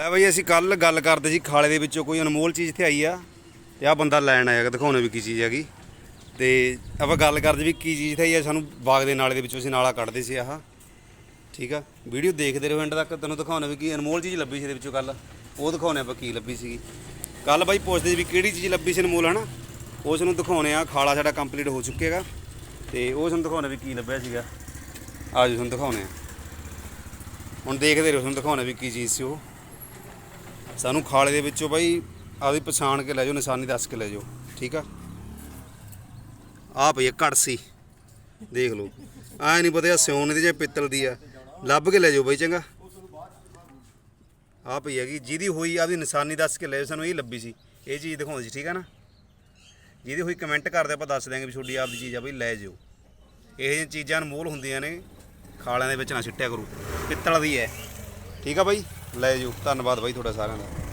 ਲੈ ਬਈ, ਅਸੀਂ ਕੱਲ ਗੱਲ ਕਰਦੇ ਸੀ, ਖਾਲੇ ਦੇ ਵਿੱਚੋਂ ਕੋਈ ਅਨਮੋਲ ਚੀਜ਼ ਇੱਥੇ ਆਈ ਆ, ਤੇ ਆ ਬੰਦਾ ਲੈਣ ਆਇਆ, ਦਿਖਾਉਣੇ ਵੀ ਕੀ ਚੀਜ਼ ਹੈਗੀ। ਤੇ ਆਪਾਂ ਗੱਲ ਕਰਦੇ ਵੀ ਕੀ ਚੀਜ਼ ਇੱਥੇ ਆਈ ਆ, ਸਾਨੂੰ ਬਾਗ ਦੇ ਨਾਲੇ ਦੇ ਵਿੱਚੋਂ ਅਸੀਂ ਨਾਲਾ ਕੱਢਦੇ ਸੀ ਆਹ। ਠੀਕ ਆ? ਵੀਡੀਓ ਦੇਖਦੇ ਰਹੋ ਐਂਡ ਤੱਕ, ਤੈਨੂੰ ਦਿਖਾਉਣੇ ਵੀ ਕੀ, ਅਨਮੋਲ ਚੀਜ਼ ਲੱਭੀ ਸੀ ਇਹਦੇ ਵਿੱਚੋਂ ਕੱਲ ਉਹ ਦਿਖਾਉਣੇ ਆਪਾਂ ਕੀ ਲੱਭੀ ਸੀਗੀ। ਕੱਲ ਬਾਈ ਪੁੱਛਦੇ ਸੀ ਵੀ ਕਿਹੜੀ ਚੀਜ਼ ਲੱਭੀ ਸੀ ਅਨਮੋਲ, ਹਨਾ? ਉਸ ਨੂੰ ਦਿਖਾਉਣੇ ਆ, ਖਾਲਾ ਸਾਡਾ ਕੰਪਲੀਟ ਹੋ ਚੁੱਕੇਗਾ ਤੇ ਉਹ ਸਾਨੂੰ ਦਿਖਾਉਣੇ ਵੀ ਕੀ ਲੱਭਿਆ ਸੀਗਾ। ਆਜੋ ਤੁਹਾਨੂੰ ਦਿਖਾਉਣੇ ਆ। ਹੁਣ ਦੇਖਦੇ ਰਹੋ, ਤੁਹਾਨੂੰ ਦਿਖਾਉਣੇ ਵੀ ਕੀ ਚੀਜ਼ ਸੀ ਉਹ। ਸਾਨੂੰ ਖਾਲੇ ਦੇ ਵਿੱਚੋਂ ਬਾਈ ਆਪਦੀ ਪਛਾਣ ਕੇ ਲੈ ਜਾਓ, ਨਿਸ਼ਾਨੀ ਦੱਸ ਕੇ ਲੈ ਜਾਓ, ਠੀਕ ਆ? ਆ ਪਈ ਆ ਕੜਸੀ, ਦੇਖ ਲਓ। ਆ ਨਹੀਂ ਪਤਾ ਸਿਉਣ ਦੀ ਜਾਂ ਪਿੱਤਲ ਦੀ ਆ। ਲੱਭ ਕੇ ਲੈ ਜਾਓ ਬਾਈ, ਚੰਗਾ? ਆ ਪਈ ਹੈਗੀ, ਜਿਹਦੀ ਹੋਈ ਆਪਦੀ ਨਿਸ਼ਾਨੀ ਦੱਸ ਕੇ ਲੈ ਜਾਓ, ਸਾਨੂੰ ਇਹ ਲੱਭੀ ਸੀ। ਇਹ ਚੀਜ਼ ਦਿਖਾਉਂਦੇ ਸੀ, ਠੀਕ ਆ ਨਾ? ਜਿਹਦੀ ਹੋਈ ਕਮੈਂਟ ਕਰਦੇ ਆਪਾਂ ਦੱਸ ਦਿਆਂਗੇ ਵੀ ਤੁਹਾਡੀ ਆਪਦੀ ਚੀਜ਼ ਆ, ਬਈ ਲੈ ਜਾਓ। ਇਹ ਜਿਹੀਆਂ ਚੀਜ਼ਾਂ ਅਨਮੋਲ ਹੁੰਦੀਆਂ ਨੇ, ਖਾਲਿਆਂ ਦੇ ਵਿੱਚ ਨਾ ਸਿੱਟਿਆ ਕਰੋ। ਪਿੱਤਲ ਦੀ ਹੈ। ਠੀਕ ਆ ਬਾਈ? ਲੈ ਜਾਓ ਧੰਨਵਾਦ ਬਾਈ ਤੁਹਾਡਾ ਸਾਰਿਆਂ ਦਾ।